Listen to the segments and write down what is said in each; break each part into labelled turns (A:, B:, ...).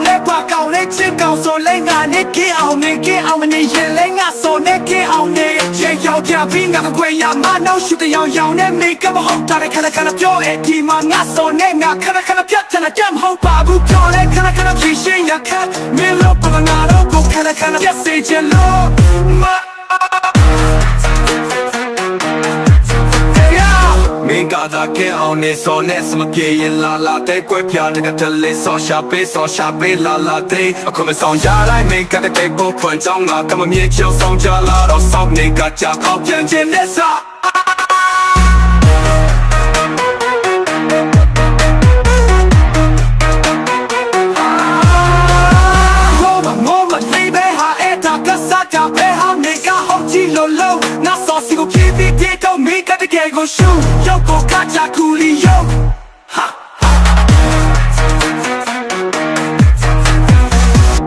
A: ကောင်လဲဘာကောင်လဲချစ်ကောင်ဆိုလဲငါနဲ့ကင်းအောင်နေကင်းအောင်မနေရင်လဲငါဆိုနဲ့ကင်းအောင်နေရေရောက်ပြပြီးငါကွယ်ရမနောက်ရှိတဲ့ရောင်ရောင်နဲ့မိတ်ကမဟုတ်တာခဏခဏပြောအဲ့ဒီမှာငါဆိုနဲ့ငါခဏခဏပြတ်တယ်ကြမ်းဟုတ်ပါဘူးပြောလဲခဏခဏဖြေရှင်းရခက်မင်းလို့ပငါတော့ကိုခဏခဏပြတ်စေချင်လို့ မမင်းကသာကဲအောင်နေစောနဲ့စမပြေရင်လာလာတဲ့ကွက်ပြတဲ့ကတလေးစောရှာပေးစောရှာပေးလာလာတဲ့အခုမဆောင်ရလိုက်မင်းကတဲ့ကိုခွန်ကြောင်းငါကမမြေချောဆောင်ကြလာတော့စောင်းနေကကြောက်ပြန်ခြင်းနဲ့စား ကတကယ်ကိုရှူရောက်ကိုကကြကူလီယောဟာ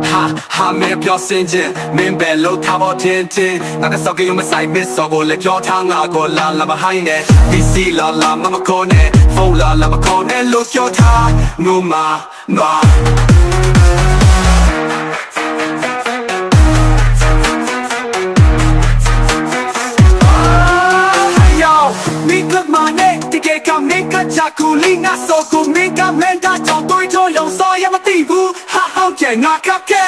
A: ဟာဟာမင်းပြောစင်ချင်းမင်းပဲလို့ထားဖို့တင်းတင်းငါကစောက်ကရုံမဆိုင်မစ်စောကိုလည်းပြောထားငါကိုလာလာမဟိုင်းနဲ့ဒီစီလာလာမမခေါ်နဲ့ဖုန်းလာလာမခေါ်နဲ့လို့ပြောထားငုံမငါ club mane, ti ke kam ne ka chakuli na so ku mi ka menta chong tôi cho long so ya ma ti bu ha ha che nga ka ke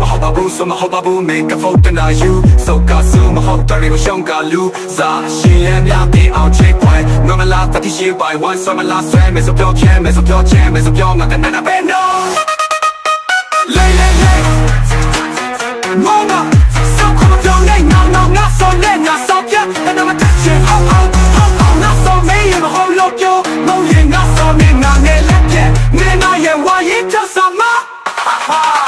A: မဟုတ်ပါဘူးဆိုမဟုတ်ပါဘူးမင်းကဖုတ်တနာယူစောက်ကဆူမဟုတ်တယ်ကိုရှောင်းကလူစားရှင်ရမြပြေအောင်ချိတ်ပွိုင်းငမလာတတိရှိပိုင်ဝမ်ဆမလာဆွဲမယ်ဆိုပြောချဲမယ်ဆိုပြောချဲမယ်ဆိုပြောငါကနနာပဲနော် မောင်မစောက်ခမပြောင်းနေငေါငေါငါစောနဲ့ငါစောက်ပြအဲ့ဒါမတတ်ချင်အောင်အောင်အောင်အောင်ငါစောမေးရမဟုတ်လို့ပြောမဟုတ်ရင်ငါစောနဲ့ငါနဲ့လက်ပြနေနာရဲ့ဝါရင်တဆာမဟာဟာ